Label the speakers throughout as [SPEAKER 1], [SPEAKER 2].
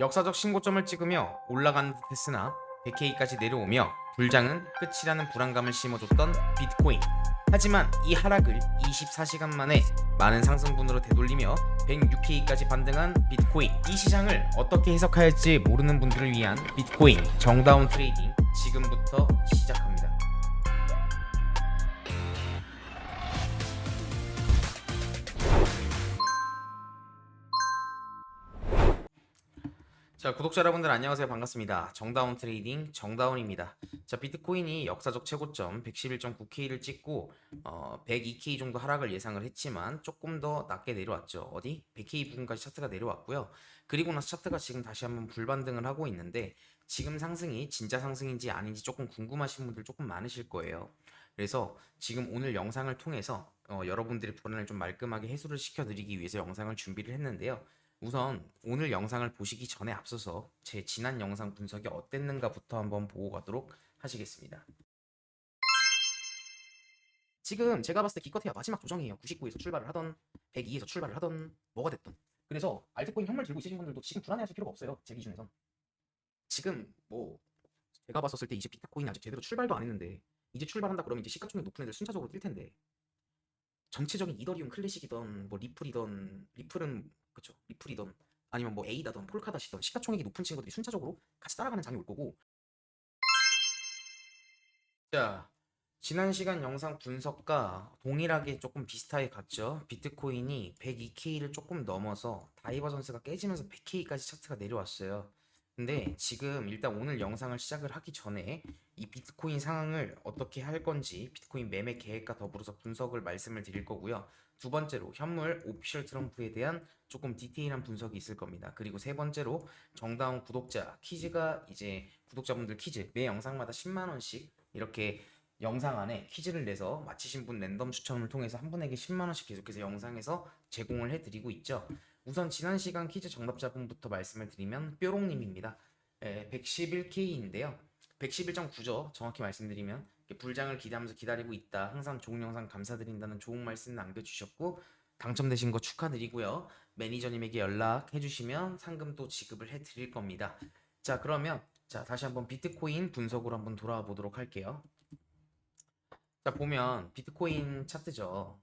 [SPEAKER 1] 역사적 신고점을 찍으며 올라가는 듯 했으나 100K까지 내려오며 불장은 끝이라는 불안감을 심어줬던 비트코인. 하지만 이 하락을 24시간 만에 많은 상승분으로 되돌리며 106K까지 반등한 비트코인. 이 시장을 어떻게 해석할지 모르는 분들을 위한 비트코인 정다운 트레이딩 지금부터 시작합니다. 자 구독자 여러분들 안녕하세요. 반갑습니다. 정다운 트레이딩 정다운입니다. 자 비트코인이 역사적 최고점 111.9K를 찍고 어, 102K 정도 하락을 예상을 했지만 조금 더 낮게 내려왔죠. 어디? 100K 부근까지 차트가 내려왔고요. 그리고 나서 차트가 지금 다시 한번 불반등을 하고 있는데 지금 상승이 진짜 상승인지 아닌지 조금 궁금하신 분들 조금 많으실 거예요. 그래서 지금 오늘 영상을 통해서 어, 여러분들의 불안을 좀 말끔하게 해소를 시켜드리기 위해서 영상을 준비를 했는데요 우선 오늘 영상을 보시기 전에 앞서서 제 지난 영상 분석이 어땠는가부터 한번 보고 가도록 하시겠습니다. 지금 제가 봤을 때 기껏해야 마지막 조정이에요. 99에서 출발을 하던 102에서 출발을 하던 뭐가 됐던. 그래서 알트코인 현물 들고 있으신 분들도 지금 불안해하실 필요가 없어요. 제 기준에선. 지금 뭐 제가 봤었을 때 이제 비트코인 아직 제대로 출발도 안 했는데 이제 출발한다 그러면 이제 시가총액 높은 애들 순차적으로 뛸 텐데 전체적인 이더리움 클래식이던 뭐 리플이던 리플은 그쵸. 리플이던 아니면 뭐 에이다던 폴카다시던 시가총액이 높은 친구들이 순차적으로 같이 따라가는 장이 올 거고. 자 지난 시간 영상 분석과 동일하게 조금 비슷하게 갔죠. 비트코인이 102K를 조금 넘어서 다이버전스가 깨지면서 100K까지 차트가 내려왔어요. 근데 지금 일단 오늘 영상을 시작을 하기 전에 이 비트코인 상황을 어떻게 할 건지 비트코인 매매 계획과 더불어서 분석을 말씀을 드릴 거고요. 두 번째로 현물 오피셜 트럼프에 대한 조금 디테일한 분석이 있을 겁니다. 그리고 세 번째로 정다운 구독자 퀴즈가 이제 구독자분들 퀴즈 매 영상마다 10만 원씩 이렇게 영상 안에 퀴즈를 내서 맞히신 분 랜덤 추첨을 통해서 한 분에게 10만 원씩 계속해서 영상에서 제공을 해드리고 있죠. 우선 지난 시간 퀴즈 정답자분부터 말씀을 드리면 뾰롱님입니다. 111K인데요. 111.9죠. 정확히 말씀드리면 불장을 기대하면서 기다리고 있다. 항상 좋은 영상 감사드린다는 좋은 말씀 남겨주셨고 당첨되신 거 축하드리고요. 매니저님에게 연락해 주시면 상금 또 지급을 해 드릴 겁니다. 자 그러면 자 다시 한번 비트코인 분석으로 한번 돌아와 보도록 할게요. 자 보면 비트코인 차트죠.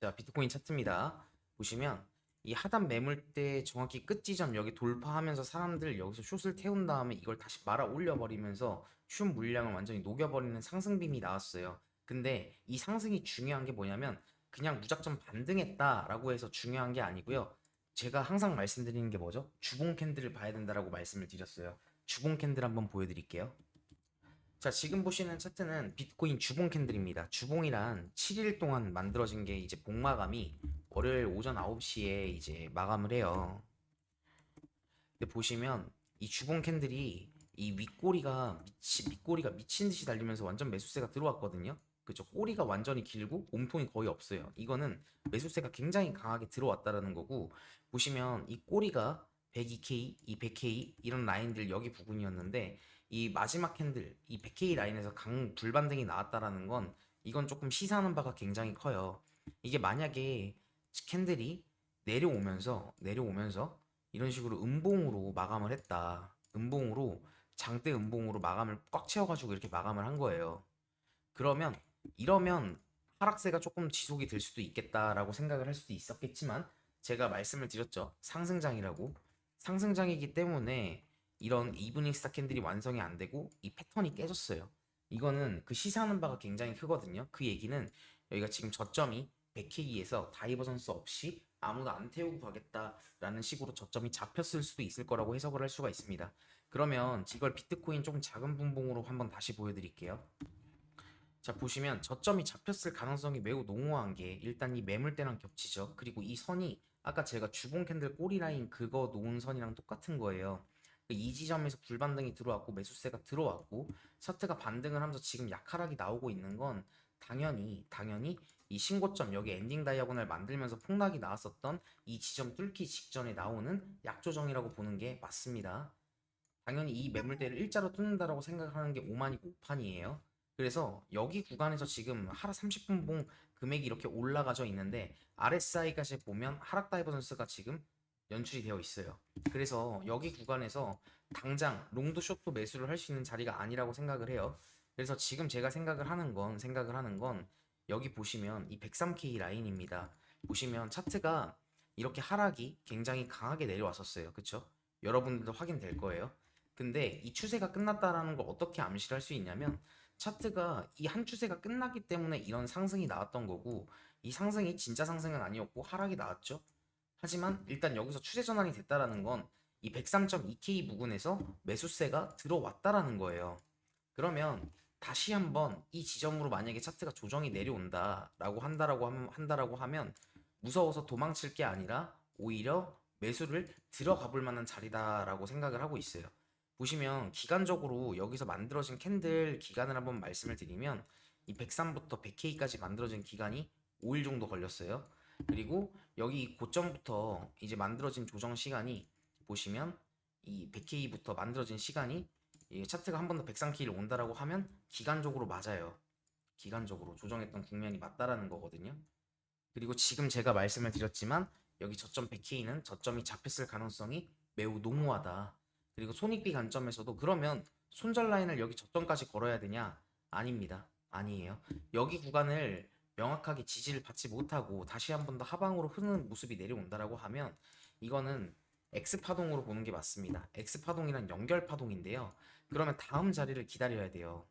[SPEAKER 1] 자 비트코인 차트입니다. 보시면 이 하단 매물대 정확히 끝 지점 여기 돌파하면서 사람들 여기서 숏을 태운 다음에 이걸 다시 말아 올려버리면서 숏 물량을 완전히 녹여버리는 상승빔이 나왔어요. 근데 이 상승이 중요한 게 뭐냐면 그냥 무작정 반등했다라고 해서 중요한 게 아니고요. 제가 항상 말씀드리는 게 뭐죠? 주봉 캔들을 봐야 된다라고 말씀을 드렸어요. 주봉 캔들 한번 보여드릴게요. 자, 지금 보시는 차트는 비트코인 주봉 캔들입니다. 주봉이란 7일 동안 만들어진 게 이제 복마감이 월요일 오전 9시에 이제 마감을 해요. 근데 보시면 이 주봉 캔들이 이 윗꼬리가 미치, 밑꼬리가 미친 듯이 달리면서 완전 매수세가 들어왔거든요. 그죠? 꼬리가 완전히 길고 몸통이 거의 없어요. 이거는 매수세가 굉장히 강하게 들어왔다라는 거고 보시면 이 꼬리가 102K, 이 100K 이런 라인들 여기 부분이었는데 이 마지막 캔들 이 100K 라인에서 강 불반등이 나왔다라는 건 이건 조금 시사하는 바가 굉장히 커요. 이게 만약에 캔들이 내려오면서 내려오면서 이런 식으로 음봉으로 마감을 했다. 음봉으로 장대 음봉으로 마감을 꽉 채워가지고 이렇게 마감을 한 거예요. 그러면 이러면 하락세가 조금 지속이 될 수도 있겠다라고 생각을 할 수도 있었겠지만 제가 말씀을 드렸죠. 상승장이라고. 상승장이기 때문에 이런 이브닝 스타 캔들이 완성이 안 되고 이 패턴이 깨졌어요. 이거는 그 시사하는 바가 굉장히 크거든요. 그 얘기는 여기가 지금 저점이 100K에서 다이버전스 없이 아무도 안 태우고 가겠다라는 식으로 저점이 잡혔을 수도 있을 거라고 해석을 할 수가 있습니다. 그러면 이걸 비트코인 조금 작은 분봉으로 한번 다시 보여드릴게요. 자 보시면 저점이 잡혔을 가능성이 매우 농후한 게 일단 이 매물대랑 겹치죠. 그리고 이 선이 아까 제가 주봉 캔들 꼬리 라인 그거 놓은 선이랑 똑같은 거예요. 이 지점에서 불반등이 들어왔고 매수세가 들어왔고 차트가 반등을 하면서 지금 약하락이 나오고 있는 건 당연히 당연히 이 신고점 여기 엔딩 다이아곤을 만들면서 폭락이 나왔었던 이 지점 뚫기 직전에 나오는 약조정이라고 보는 게 맞습니다. 당연히 이 매물대를 일자로 뚫는다라고 생각하는 게 오만이고 오판이에요. 그래서 여기 구간에서 지금 하락 30분 봉 금액이 이렇게 올라가져 있는데 RSI까지 보면 하락 다이버전스가 지금 연출이 되어 있어요. 그래서 여기 구간에서 당장 롱도 숏도 매수를 할 수 있는 자리가 아니라고 생각을 해요. 그래서 지금 제가 생각을 하는 건 생각을 하는 건 여기 보시면 이 103K 라인입니다. 보시면 차트가 이렇게 하락이 굉장히 강하게 내려왔었어요. 그쵸? 여러분들도 확인될 거예요. 근데 이 추세가 끝났다라는 걸 어떻게 암시할 수 있냐면 차트가 이 한 추세가 끝났기 때문에 이런 상승이 나왔던 거고 이 상승이 진짜 상승은 아니었고 하락이 나왔죠. 하지만 일단 여기서 추세 전환이 됐다라는 건 이 103.2K 부근에서 매수세가 들어왔다라는 거예요. 그러면 다시 한번 이 지점으로 만약에 차트가 조정이 내려온다라고 한다라고 하면 한다라고 하면 무서워서 도망칠 게 아니라 오히려 매수를 들어가 볼 만한 자리다라고 생각을 하고 있어요. 보시면 기간적으로 여기서 만들어진 캔들 기간을 한번 말씀을 드리면 이 103부터 100K까지 만들어진 기간이 5일 정도 걸렸어요. 그리고 여기 고점부터 이제 만들어진 조정 시간이 보시면 이 100K부터 만들어진 시간이 이 차트가 한 번더 103K를 온다라고 하면 기간적으로 맞아요. 기간적으로 조정했던 국면이 맞다라는 거거든요. 그리고 지금 제가 말씀을 드렸지만 여기 저점 100K는 저점이 잡혔을 가능성이 매우 농후하다. 그리고 손익비 관점에서도 그러면 손절 라인을 여기 저점까지 걸어야 되냐? 아닙니다. 아니에요. 여기 구간을 명확하게 지지를 받지 못하고 다시 한 번 더 하방으로 흐르는 모습이 내려온다라고 하면 이거는 X 파동으로 보는 게 맞습니다. X 파동이란 연결 파동인데요. 그러면 다음 자리를 기다려야 돼요.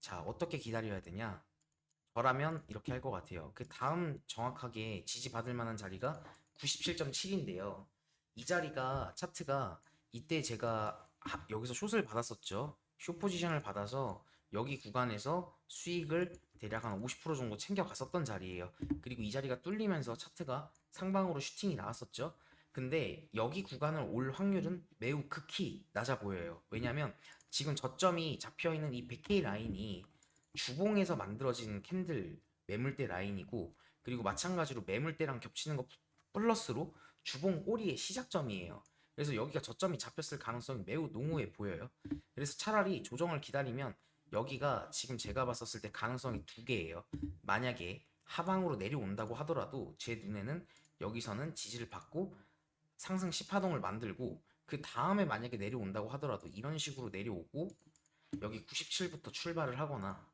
[SPEAKER 1] 자, 어떻게 기다려야 되냐? 저라면 이렇게 할 것 같아요. 그 다음 정확하게 지지받을 만한 자리가 97.7인데요. 이 자리가 차트가 이때 제가 하- 여기서 숏을 받았었죠. 숏 포지션을 받아서 여기 구간에서 수익을 대략 한 50% 정도 챙겨 갔었던 자리예요. 그리고 이 자리가 뚫리면서 차트가 상방으로 슈팅이 나왔었죠. 근데 여기 구간을 올 확률은 매우 극히 낮아 보여요. 왜냐면 지금 저점이 잡혀 있는 이 100K 라인이 주봉에서 만들어진 캔들 매물대 라인이고 그리고 마찬가지로 매물대랑 겹치는 거 플러스로 주봉 꼬리의 시작점이에요. 그래서 여기가 저점이 잡혔을 가능성이 매우 농후해 보여요. 그래서 차라리 조정을 기다리면 여기가 지금 제가 봤었을 때 가능성이 두 개예요. 만약에 하방으로 내려온다고 하더라도 제 눈에는 여기서는 지지를 받고 상승 10파동을 만들고 그 다음에 만약에 내려온다고 하더라도 이런 식으로 내려오고 여기 97부터 출발을 하거나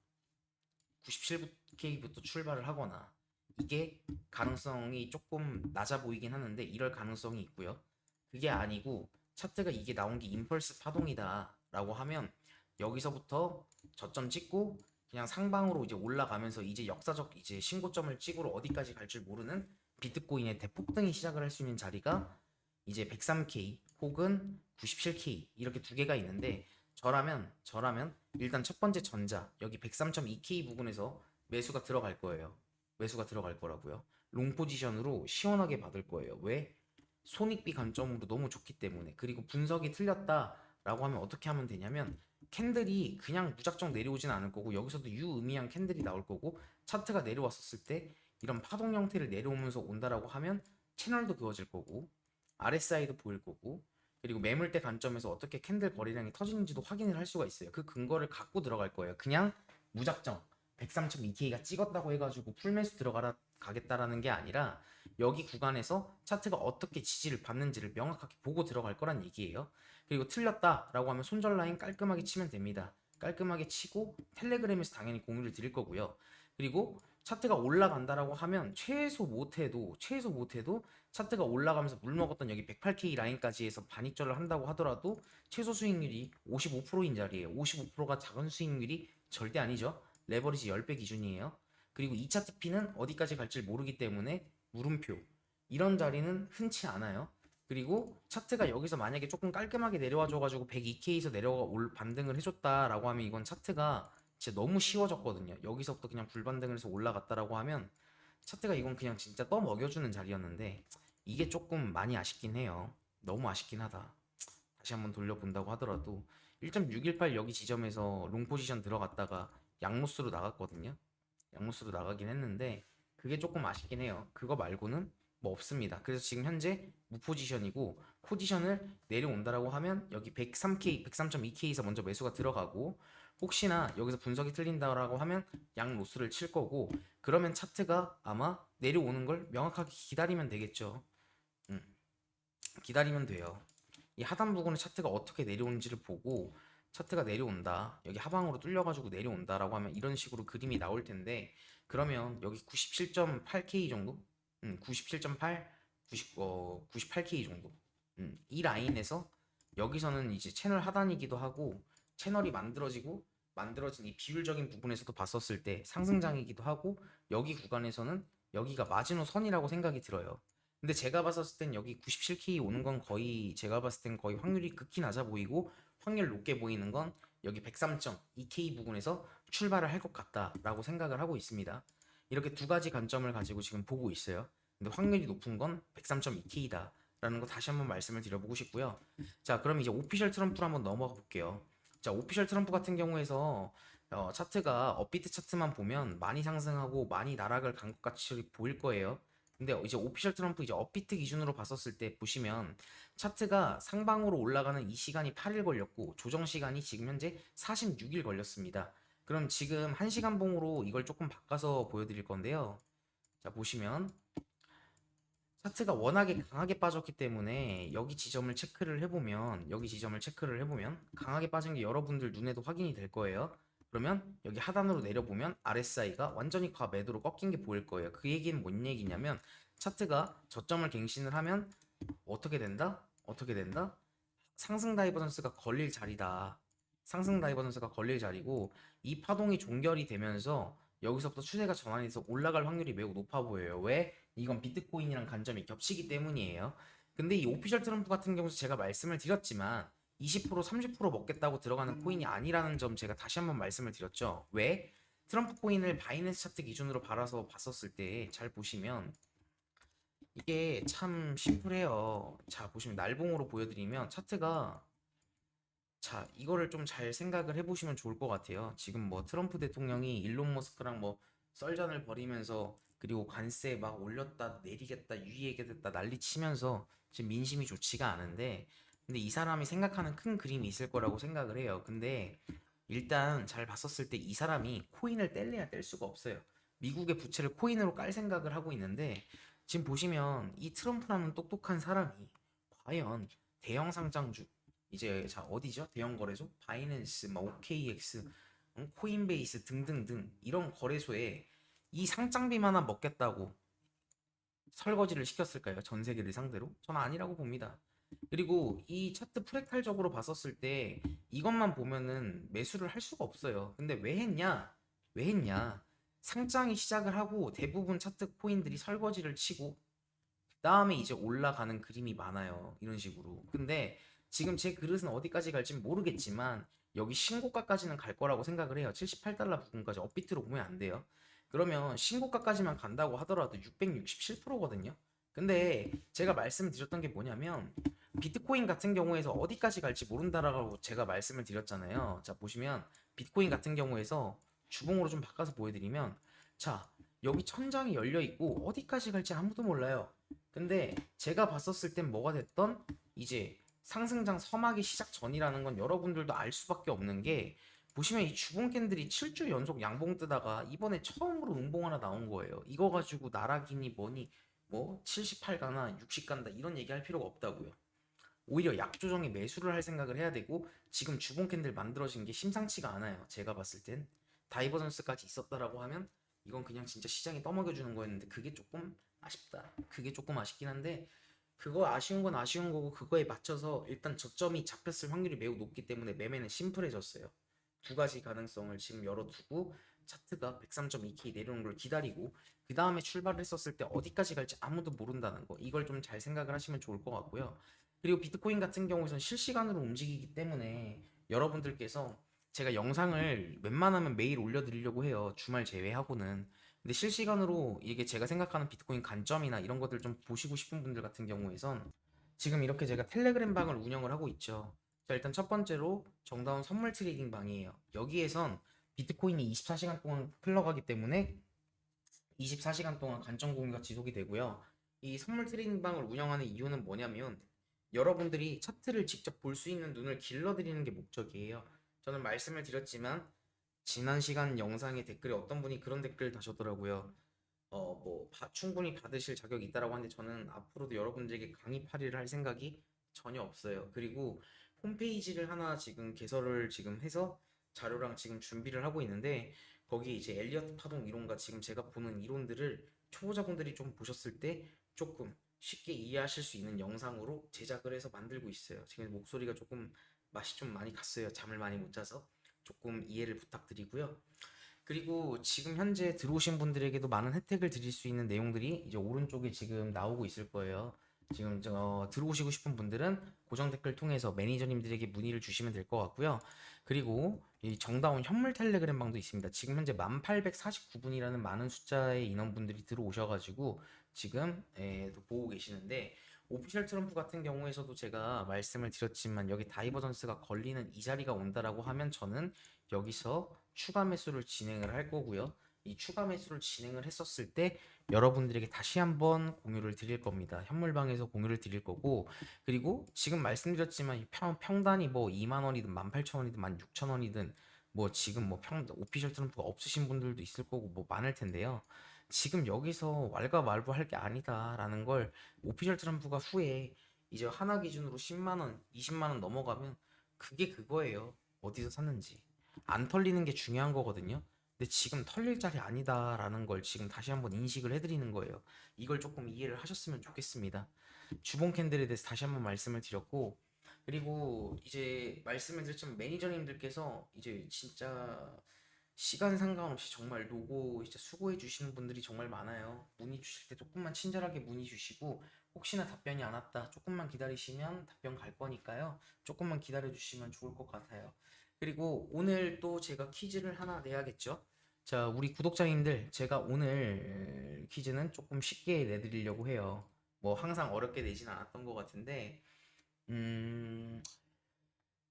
[SPEAKER 1] 97K부터 출발을 하거나 이게 가능성이 조금 낮아 보이긴 하는데 이럴 가능성이 있고요. 그게 아니고 차트가 이게 나온 게 임펄스 파동이다 라고 하면 여기서부터 저점 찍고 그냥 상방으로 이제 올라가면서 이제 역사적 이제 신고점을 찍으러 어디까지 갈 줄 모르는 비트코인의 대폭등이 시작을 할 수 있는 자리가 이제 103K 혹은 97K 이렇게 두 개가 있는데 저라면 저라면 일단 첫 번째 전자 여기 103.2K 부분에서 매수가 들어갈 거예요. 매수가 들어갈 거라고요. 롱 포지션으로 시원하게 받을 거예요. 왜? 손익비 관점으로 너무 좋기 때문에 그리고 분석이 틀렸다라고 하면 어떻게 하면 되냐면 캔들이 그냥 무작정 내려오진 않을 거고 여기서도 유의미한 캔들이 나올 거고 차트가 내려왔었을 때 이런 파동 형태를 내려오면서 온다라고 하면 채널도 그어질 거고 RSI도 보일 거고 그리고 매물대 관점에서 어떻게 캔들 거래량이 터지는지도 확인을 할 수가 있어요. 그 근거를 갖고 들어갈 거예요. 그냥 무작정 103.2K가 찍었다고 해가지고 풀매수 들어가라 가겠다라는 게 아니라 여기 구간에서 차트가 어떻게 지지를 받는지를 명확하게 보고 들어갈 거란 얘기예요. 그리고 틀렸다라고 하면 손절 라인 깔끔하게 치면 됩니다. 깔끔하게 치고 텔레그램에서 당연히 공유를 드릴 거고요. 그리고 차트가 올라간다라고 하면 최소 못해도 최소 못해도 차트가 올라가면서 물 먹었던 여기 108K 라인까지 해서 반익절을 한다고 하더라도 최소 수익률이 55%인 자리예요. 55%가 작은 수익률이 절대 아니죠. 레버리지 10배 기준이에요. 그리고 2차 TP는 어디까지 갈지 모르기 때문에 물음표 이런 자리는 흔치 않아요. 그리고 차트가 여기서 만약에 조금 깔끔하게 내려와 줘가지고 102K에서 내려가 올 반등을 해줬다라고 하면 이건 차트가 진짜 너무 쉬워졌거든요. 여기서부터 그냥 불반등을 해서 올라갔다라고 하면 차트가 이건 그냥 진짜 떠 먹여주는 자리였는데 이게 조금 많이 아쉽긴 해요. 너무 아쉽긴 하다. 다시 한번 돌려본다고 하더라도 1.618 여기 지점에서 롱 포지션 들어갔다가 양로스로 나갔거든요. 양로스로 나가긴 했는데 그게 조금 아쉽긴 해요. 그거 말고는 뭐 없습니다. 그래서 지금 현재 무포지션이고 포지션을 내려온다라고 하면 여기 103K, 103.2K에서 먼저 매수가 들어가고 혹시나 여기서 분석이 틀린다라고 하면 양 로스를 칠 거고 그러면 차트가 아마 내려오는 걸 명확하게 기다리면 되겠죠. 음. 기다리면 돼요. 이 하단 부분의 차트가 어떻게 내려오는지를 보고 차트가 내려온다. 여기 하방으로 뚫려가지고 내려온다라고 하면 이런 식으로 그림이 나올 텐데 그러면 여기 97.8K 정도? 음, 97.8, 90, 어, 98K 정도. 음, 이 라인에서 여기서는 이제 채널 하단이기도 하고 채널이 만들어지고 만들어진 이 비율적인 부분에서도 봤었을 때 상승장이기도 하고 여기 구간에서는 여기가 마지노 선이라고 생각이 들어요. 근데 제가 봤었을 땐 여기 97K 오는 건 거의 제가 봤을 땐 거의 확률이 극히 낮아 보이고 확률 높게 보이는 건 여기 103.2K 부분에서 출발을 할 것 같다라고 생각을 하고 있습니다. 이렇게 두 가지 관점을 가지고 지금 보고 있어요. 근데 확률이 높은 건 103.2K다. 라는 거 다시 한번 말씀을 드려보고 싶고요. 자, 그럼 이제 오피셜 트럼프로 한번 넘어가 볼게요. 자, 오피셜 트럼프 같은 경우에서 어, 차트가 업비트 차트만 보면 많이 상승하고 많이 나락을 간 것 같이 보일 거예요. 근데 이제 오피셜 트럼프 이제 업비트 기준으로 봤었을 때 보시면 차트가 상방으로 올라가는 이 시간이 8일 걸렸고 조정 시간이 지금 현재 46일 걸렸습니다. 그럼 지금 1시간 봉으로 이걸 조금 바꿔서 보여드릴 건데요. 자, 보시면 차트가 워낙에 강하게 빠졌기 때문에 여기 지점을 체크를 해보면 여기 지점을 체크를 해보면 강하게 빠진 게 여러분들 눈에도 확인이 될 거예요. 그러면 여기 하단으로 내려보면 RSI가 완전히 과매도로 꺾인 게 보일 거예요. 그 얘기는 뭔 얘기냐면 차트가 저점을 갱신을 하면 어떻게 된다? 어떻게 된다? 상승 다이버전스가 걸릴 자리다. 상승 다이버전스가 걸릴 자리고 이 파동이 종결이 되면서 여기서부터 추세가 전환해서 올라갈 확률이 매우 높아 보여요. 왜? 이건 비트코인이랑 관점이 겹치기 때문이에요. 근데 이 오피셜 트럼프 같은 경우도 제가 말씀을 드렸지만 20% 30% 먹겠다고 들어가는 코인이 아니라는 점 제가 다시 한번 말씀을 드렸죠. 왜? 트럼프 코인을 바이낸스 차트 기준으로 바라서 봤었을 때 잘 보시면 이게 참 심플해요. 자, 보시면 날봉으로 보여드리면 차트가 자, 이거를 좀 잘 생각을 해보시면 좋을 것 같아요. 지금 뭐 트럼프 대통령이 일론 머스크랑 뭐 썰전을 벌이면서 그리고 관세 막 올렸다 내리겠다 유의하겠다 난리 치면서 지금 민심이 좋지가 않은데 근데 이 사람이 생각하는 큰 그림이 있을 거라고 생각을 해요. 근데 일단 잘 봤었을 때 이 사람이 코인을 뗄래야 뗄 수가 없어요. 미국의 부채를 코인으로 깔 생각을 하고 있는데 지금 보시면 이 트럼프라는 똑똑한 사람이 과연 대형 상장주 이제 자 어디죠? 대형 거래소 바이낸스, 막 OKX, 음, 코인베이스 등등등 이런 거래소에 이 상장비만 하나 먹겠다고 설거지를 시켰을까요? 전 세계를 상대로? 저는 아니라고 봅니다. 그리고 이 차트 프랙탈적으로 봤었을 때 이것만 보면은 매수를 할 수가 없어요. 근데 왜 했냐? 왜 했냐? 상장이 시작을 하고 대부분 차트 코인들이 설거지를 치고 그다음에 이제 올라가는 그림이 많아요. 이런 식으로. 근데 지금 제 그릇은 어디까지 갈지 모르겠지만 여기 신고가까지는 갈 거라고 생각을 해요. 78달러 부근까지 업비트로 보면 안 돼요. 그러면 신고가까지만 간다고 하더라도 667%거든요. 근데 제가 말씀드렸던 게 뭐냐면 비트코인 같은 경우에서 어디까지 갈지 모른다라고 제가 말씀을 드렸잖아요. 자, 보시면 비트코인 같은 경우에서 주봉으로 좀 바꿔서 보여드리면 자, 여기 천장이 열려 있고 어디까지 갈지 아무도 몰라요. 근데 제가 봤었을 땐 뭐가 됐던 이제 상승장 서막이 시작 전이라는 건 여러분들도 알 수밖에 없는 게 보시면 이 주봉 캔들이 7주 연속 양봉 뜨다가 이번에 처음으로 음봉 하나 나온 거예요. 이거 가지고 나락이니 뭐니 뭐 78 가나 60 간다 이런 얘기 할 필요가 없다고요. 오히려 약조정에 매수를 할 생각을 해야 되고 지금 주봉 캔들 만들어진 게 심상치가 않아요. 제가 봤을 땐 다이버전스까지 있었다라고 하면 이건 그냥 진짜 시장이 떠먹여 주는 거였는데 그게 조금 아쉽다. 그게 조금 아쉽긴 한데 그거 아쉬운 건 아쉬운 거고 그거에 맞춰서 일단 저점이 잡혔을 확률이 매우 높기 때문에 매매는 심플해졌어요. 두 가지 가능성을 지금 열어두고 차트가 103.2K 내려오는 걸 기다리고 그 다음에 출발을 했었을 때 어디까지 갈지 아무도 모른다는 거 이걸 좀 잘 생각을 하시면 좋을 것 같고요. 그리고 비트코인 같은 경우에는 실시간으로 움직이기 때문에 여러분들께서 제가 영상을 웬만하면 매일 올려드리려고 해요. 주말 제외하고는. 근데 실시간으로 이게 제가 생각하는 비트코인 관점이나 이런 것들 좀 보시고 싶은 분들 같은 경우에선 지금 이렇게 제가 텔레그램 방을 운영을 하고 있죠. 자, 일단 첫 번째로 정다운 선물 트레이딩 방이에요. 여기에선 비트코인이 24시간 동안 흘러가기 때문에 24시간 동안 관점 공유가 지속이 되고요. 이 선물 트레이딩 방을 운영하는 이유는 뭐냐면 여러분들이 차트를 직접 볼 수 있는 눈을 길러드리는 게 목적이에요. 저는 말씀을 드렸지만 지난 시간 영상의 댓글에 어떤 분이 그런 댓글 다셨더라고요. 어, 뭐 바- 충분히 받으실 자격이 있다라고 하는데 저는 앞으로도 여러분들에게 강의 파리를 할 생각이 전혀 없어요. 그리고 홈페이지를 하나 지금 개설을 지금 해서 자료랑 지금 준비를 하고 있는데 거기에 이제 엘리어트 파동 이론과 지금 제가 보는 이론들을 초보자분들이 좀 보셨을 때 조금 쉽게 이해하실 수 있는 영상으로 제작을 해서 만들고 있어요. 지금 목소리가 조금 맛이 좀 많이 갔어요. 잠을 많이 못 자서 조금 이해를 부탁드리고요. 그리고 지금 현재 들어오신 분들에게도 많은 혜택을 드릴 수 있는 내용들이 이제 오른쪽에 지금 나오고 있을 거예요. 지금 저 들어오시고 싶은 분들은 고정 댓글 통해서 매니저님들에게 문의를 주시면 될 것 같고요. 그리고 이 정다운 현물 텔레그램 방도 있습니다. 지금 현재 1849분이라는 많은 숫자의 인원분들이 들어오셔가지고 지금 예, 또 보고 계시는데 오피셜 트럼프 같은 경우에서도 제가 말씀을 드렸지만 여기 다이버전스가 걸리는 이 자리가 온다라고 하면 저는 여기서 추가 매수를 진행을 할 거고요. 이 추가 매수를 진행을 했었을 때 여러분들에게 다시 한번 공유를 드릴 겁니다. 현물방에서 공유를 드릴 거고 그리고 지금 말씀드렸지만 이 평, 평단이 뭐 2만 원이든 18,000원이든 16,000원이든 뭐 지금 뭐 평, 오피셜 트럼프가 없으신 분들도 있을 거고 뭐 많을 텐데요. 지금 여기서 왈가왈부할 게 아니다라는 걸 오피셜 트럼프가 후에 이제 하나 기준으로 10만 원, 20만 원 넘어가면 그게 그거예요. 어디서 샀는지. 안 털리는 게 중요한 거거든요. 근데 지금 털릴 자리 아니다라는 걸 지금 다시 한번 인식을 해드리는 거예요. 이걸 조금 이해를 하셨으면 좋겠습니다. 주봉 캔들에 대해서 다시 한번 말씀을 드렸고, 그리고 이제 말씀을 드렸지만 매니저님들께서 이제 진짜 시간 상관없이 정말 노고 진짜 수고해 주시는 분들이 정말 많아요. 문의 주실 때 조금만 친절하게 문의 주시고 혹시나 답변이 안 왔다 조금만 기다리시면 답변 갈 거니까요. 조금만 기다려 주시면 좋을 것 같아요. 그리고 오늘 또 제가 퀴즈를 하나 내야겠죠? 자, 우리 구독자님들, 제가 오늘 퀴즈는 조금 쉽게 내드리려고 해요. 뭐 항상 어렵게 내진 않았던 것 같은데, 음,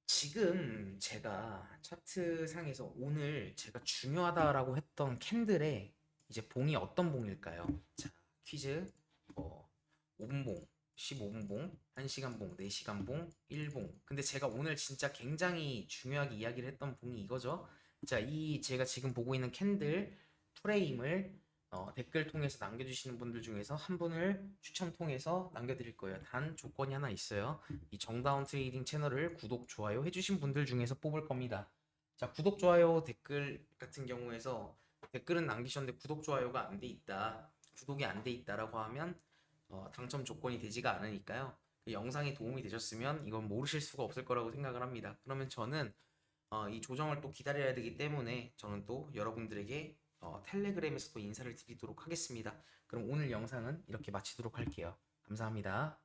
[SPEAKER 1] 지금 제가 차트상에서 오늘 제가 중요하다라고 했던 캔들의 이제 봉이 어떤 봉일까요? 자, 퀴즈, 뭐, 5분 봉, 15분 봉, 1시간 봉, 4시간 봉, 1봉. 근데 제가 오늘 진짜 굉장히 중요하게 이야기를 했던 봉이 이거죠. 자, 이 제가 지금 보고 있는 캔들 프레임을 어, 댓글 통해서 남겨주시는 분들 중에서 한 분을 추첨 통해서 남겨드릴 거예요. 단 조건이 하나 있어요. 이 정다운 트레이딩 채널을 구독, 좋아요 해주신 분들 중에서 뽑을 겁니다. 자, 구독, 좋아요, 댓글 같은 경우에서 댓글은 남기셨는데 구독, 좋아요가 안 돼 있다. 구독이 안 돼 있다라고 하면 어, 당첨 조건이 되지가 않으니까요. 그 영상이 도움이 되셨으면 이건 모르실 수가 없을 거라고 생각을 합니다. 그러면 저는 어, 이 조정을 또 기다려야 되기 때문에 저는 또 여러분들에게 어, 텔레그램에서 또 인사를 드리도록 하겠습니다. 그럼 오늘 영상은 이렇게 마치도록 할게요. 감사합니다.